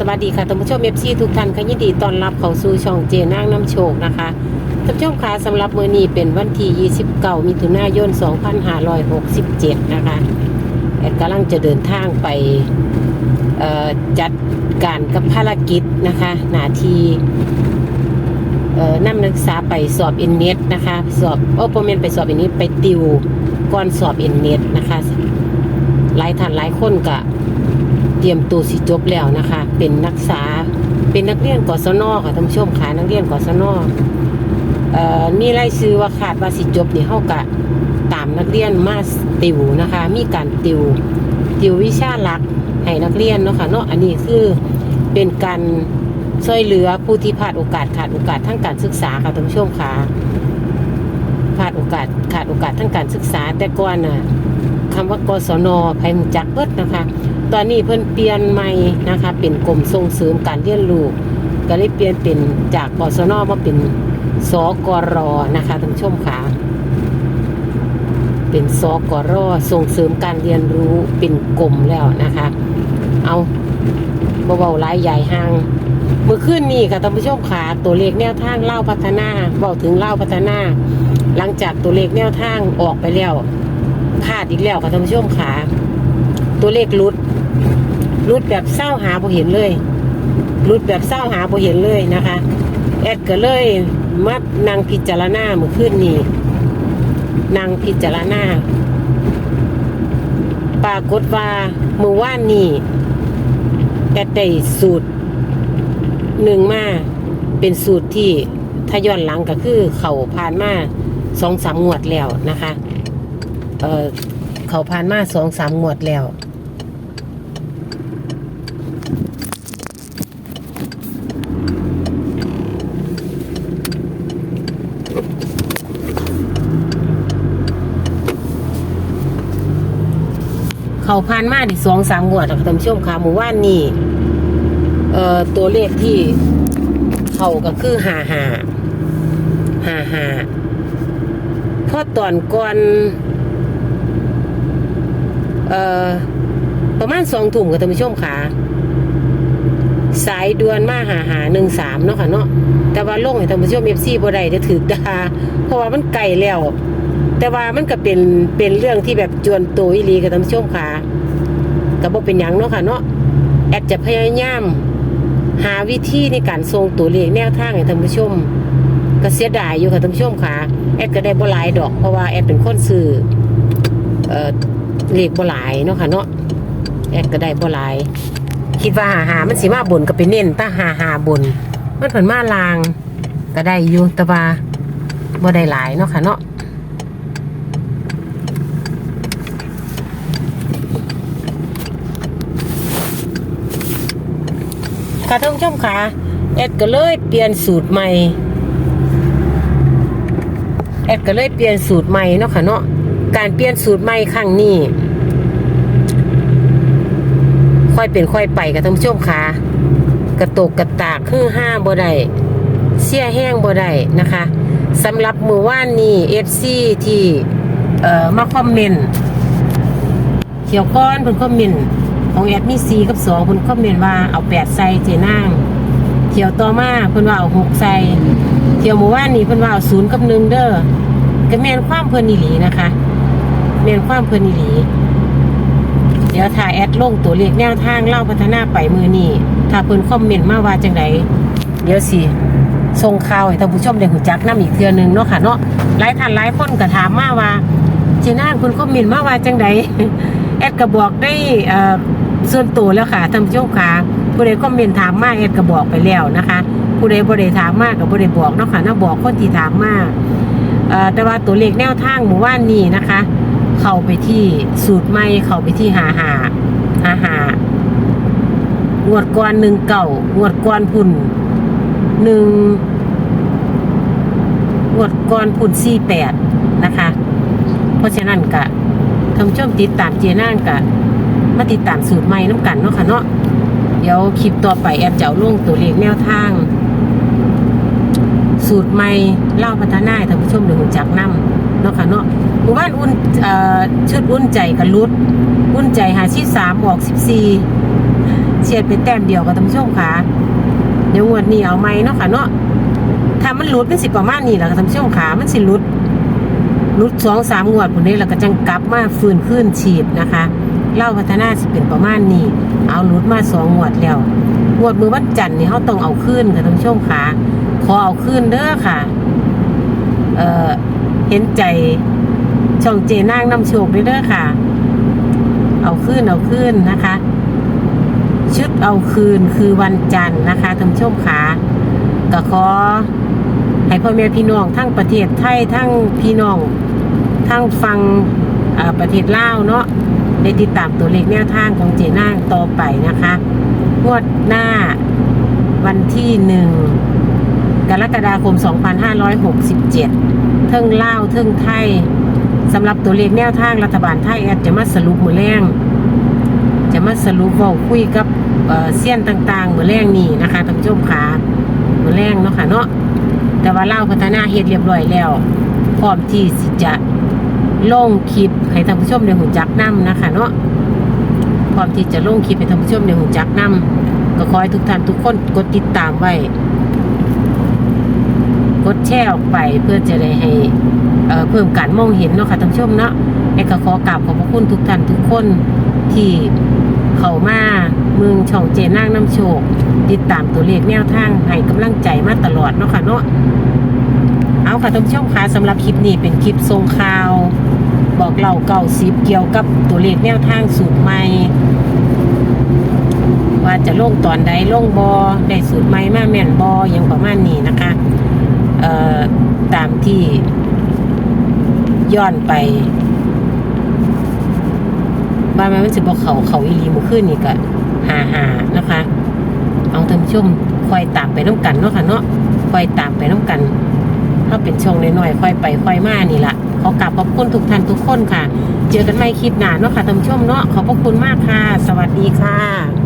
สวัสดีค่ะท่านผู้ชมเอฟซีทุกท่านค่ะยินดีต้อนรับเข้าสู่ช่องเจนางน้ำโชคนะคะท่านผู้ชมคะสำหรับมื้อนี้เป็นวันที่29มิถุนายน 2567 นะคะแอดกำลังจะเดินทางไปจัดการกับภารกิจนะคะหน้าที่นำนักศึกษาไปสอบอ็นเน็ตนะคะสอบโอ้ปรเมนไปสอบอ็นเน็ตไปติวก่อนสอบอ็นเน็ตนะคะหลายท่านหลายคนก็ รียมตัวสิจบแล้วนะคะ เป็นนักศึกษาเป็นนักเรียนกศนค่ะท่านผู้ชมค่ะนักเรียนกศนเอ่อมีรายชื่อว่าขาดว่าสิจบนี่เฮากะตามนักเรียนมาติวนะคะ มีการติวติววิชาหลักให้นักเรียนเนาะค่ะเนาะอันนี้คือเป็นการช่วยเหลือผู้ที่พลาดโอกาสขาดโอกาสทางการศึกษาค่ะท่านผู้ชมค่ะพลาดโอกาสขาดโอกาสทางการศึกษาแต่ก่อนน่ะ คำว่ากศนไพมจักเบิดนะคะ ตอนนี้เพิ่นเปลี่ยนใหม่นะคะเป็นกรมส่งเสริมการเรียนรู้ก็เลยเปลี่ยนเป็นจากกศนมาเป็นสกรนะคะท่านชมค่ะเป็นสกรส่งเสริมการเรียนรู้เป็นกรมแล้วนะคะ เอาเบาๆหลายใหญ่ห่างเมื่อคืนนี้ค่ะท่านผู้ชมค่ะตัวเลขแนวทางเล่าพัฒนาเบาถึงเล่าพัฒนา หลังจากตัวเลขแนวทางออกไปแล้ว พลาดอีกแล้วค่ะท่านผู้ชมค่ะตัวเลขลุดรุดแบบเศร้าหาบ่เห็นเลยรุดแบบเศร้าหาบ่เห็นเลยนะคะ แอดก็เลยมานั่งพิจารณาเมื่อคืนนี้นั่งพิจารณาปรากฏว่าเมื่อวานนี้แอดได้สูตรหนึ่งมาเป็นสูตรที่ถ้าย้อนหลังก็คือเข่าผ่านมาสองสามงวดแล้วนะคะ เออเขาผ่านมาสองสามงวดแล้วเขาผ่านมาดิสองสามงวดอะค่ะท่านผู้ชมค่ะหมู่ว่านนี่เอ่อตัวเลขที่เขาก็คือหาหาหาหาเพราะตอนก่อน เอ่อประมาณสองถุ่มกับท่านผู้ชมค่ะ สายด่วนมาหาหาหนึ่งสามเนาะค่ะเนาะแต่ว่าลงให้ท่านผู้ชมเอฟซีบ่ได้จะถือดาเพราะว่ามันไกลแล้ว แต่ว่ามันก็เป็นเป็นเรื่องที่แบบจวนตัวอีลีกับท่านผู้ชมค่ะก็บ่เป็นหยังเนาะค่ะเนาะแอดจะพยายามหาวิธีในการทรงตัวเลขแนวทางให้ท่านผู้ชมก็เสียดายอยู่ค่ะท่านผู้ชมค่ะแอดก็ได้บ่หลายดอกเพราะว่าแอดเป็นคนซื้อเอ่อ เลขบ่หลายเนาะค่ะเนาะแอดก็ได้บ่หลาย คิดว่าหาหามันสิมาบนก็ไปเน้นถ้าหาหาบน มันเพิ่นมาลาง ก็ได้อยู่แต่ว่าบ่ได้หลายเนาะค่ะเนาะค่ะท่านผู้ชมค่ะแอดก็เลยเปลี่ยนสูตรใหม่แอดก็เลยเปลี่ยนสูตรใหม่เนาะค่ะเนาะ การเปลี่ยนสูตรใหม่ครั้งนี้ค่อยเป็นค่อยไปกับท่านผู้ชมค่ะกระตกกระตากคือห้าบ่ได้เสียแห้งบ่ได้นะคะสำหรับมือว่านนี้เอฟซีที่เอ่อมาคอมเมนต์เขียวก้อนเพิ่นคอมเมนต์ของแอดมี4กับ2เพิ่นคอมเมนต์ว่าเอา8ใส่เจนางเที่ยวต่อมาเพิ่นว่าเอา6ใส่เที่ยวมู่ว่านนี้เพิ่นว่าเอา0กับ1เด้อก็แม่นความเพิ่นอีหลีนะคะ แม่นความเพลินอีหลี เดี๋ยวถ้าแอดลงตัวเลขแนวทางเล่าพัฒนาไปมือนี่ถ้าเพิ่นคอมเมนต์มาว่าจังไดเดี๋ยวสิส่งข่าวให้ท่านผู้ชมได้หูจักน้ำอีกเทื่อหนึงเนาะค่ะเนาะหลายท่านหลายคนก็ถามมาว่าเจน่าคุณคอมเมนต์มาว่าจังไดแอดก็บอกได้เอ่อส่วนตัวแล้วค่ะท่านผู้ชมค่ะผู้ใดคอมเมนต์ถามมาแอดก็บอกไปแล้วนะคะผู้ใดบ่ได้ถามมาก็บ่ได้บอกเนาะค่ะเนาบอกคนที่ถามมาเอ่อแต่ว่าตัวเลขแนวทางหมู่ว่านนี้นะคะ เข้าไปที่สูตรใหม่เข้าไปที่หาหาหาหางวดก่อนหนึ่งเก่างวดก่อนพุ่นหนึ่งงวดก่อนพุ่นสี่แปดนะคะ เพราะฉะนั้นกะท่านผู้ชมติดตามเจน่างกะมาติดตามสูตรใหม่น้ำกันเนาะค่ะเนาะเดี๋ยวคลิปต่อไปแอดจะเอาลงตัวเลขแนวทาง สูตรใหม่เล่าพัฒนาให้ท่านผู้ชมได้รู้จักนํเนาะค่ะเนาะ หมู่บ้านอุ่นเอ่อชุดอุ่นใจกับรุดอุ่นใจหาชีสามออกสิบสี่เสียดเป็นแต้มเดียวกับท่านผู้ชมค่ะเดี๋ยวงวดนี้เอาไหมเนาะค่ะเนาะถ้ามันหลุดเป็นสิประมาณนี้แหละท่านผู้ชมค่ะมันสิหลุดหลุดสองสามงวดผุนนี้แล้วก็จังกลับมาฟื้นขึ้นฉีดนะคะเล่าพัฒนาสิเป็นประมาณนี้ เอาหลุดมาสองงวดแล้วงวดมือวันจันทร์นี่เขาต้องเอาขึ้นค่ะท่านผู้ชมค่ะขอเอาขึ้นเด้อค่ะ เออเห็นใจ ช่องเจนางน้ำโชคด้วยเด้อค่ะ เอาขึ้นเอาขึ้นนะคะ ชุดเอาคืนคือวันจันทร์นะคะท่านผู้ชมขาก็ขอให้พ่อแม่พี่น้องทั้งประเทศไทยทั้งพี่น้องทั้งฟังประเทศลาวเนาะได้ติดตามตัวเลขแนวทางของเจนางต่อไปนะคะงวดหน้าวันที่หนึ่งกรกฎาคม 2567 เทิงลาวเทิงไทย สำหรับตัวเลขแนวทางรัฐบาลไทยแอดจะมาสรุปมือแรงจะมาสรุปว้าคุยกับเอ่อเซียนต่างๆมือแรงนี่นะคะท่านผู้ชมขามือแรงเนาะค่ะเนาะแต่ว่าเล่าพัฒนาเฮ็ดเรียบร้อยแล้วพร้อมที่สิจะลงคลิปให้ท่านผู้ชมในหูจักนํนะคะเนาะพร้อมที่จะลงคลิปให้ท่านผู้ชมในหูจักนํก็ขอให้ทุกท่านทุกคนกดติดตามไว้ กดแชร์ออกไปเพื่อจะได้ให้ เพิ่มการมองเห็นเนาะค่ะท่านผู้ชมเนาะแอดก็ขอกราบขอบพระคุณทุกท่านทุกคนที่เข้ามาเมืองช่องเจนางน้ำโชค ติดตามตัวเลขแนวทางให้กำลังใจมาตลอดเนาะค่ะเนาะเอาค่ะท่านผู้ชมค่ะสำหรับคลิปนี้เป็นคลิปทรงข่าว บอกเล่าเก่าสิบเกี่ยวกับตัวเลขแนวทางสูตรใหม่ว่าจะลงตอนใดลงบอได้สูตรใหม่มาแม่นบออย่างประมาณนี้นะคะ เอ่อ ตามที่ ย้อนไปบ้านมันสิบอกเขาเขาอีหลีหมือขึ้นนี่ก็หาหานะคะ เอาท่านผู้ชมคอยตามไปน้ำกันเนาะค่ะเนาะคอยตามไปน้ำกัน ถ้าเป็นช่องน้อยๆคอยไปคอยมานี่ละขอกราบขอบคุณทุกท่านทุกคนค่ะ เจอกันใหม่คลิปหน้าเนาะค่ะท่านผู้ชมเนาะขอบพระคุณมากค่ะ สวัสดีค่ะ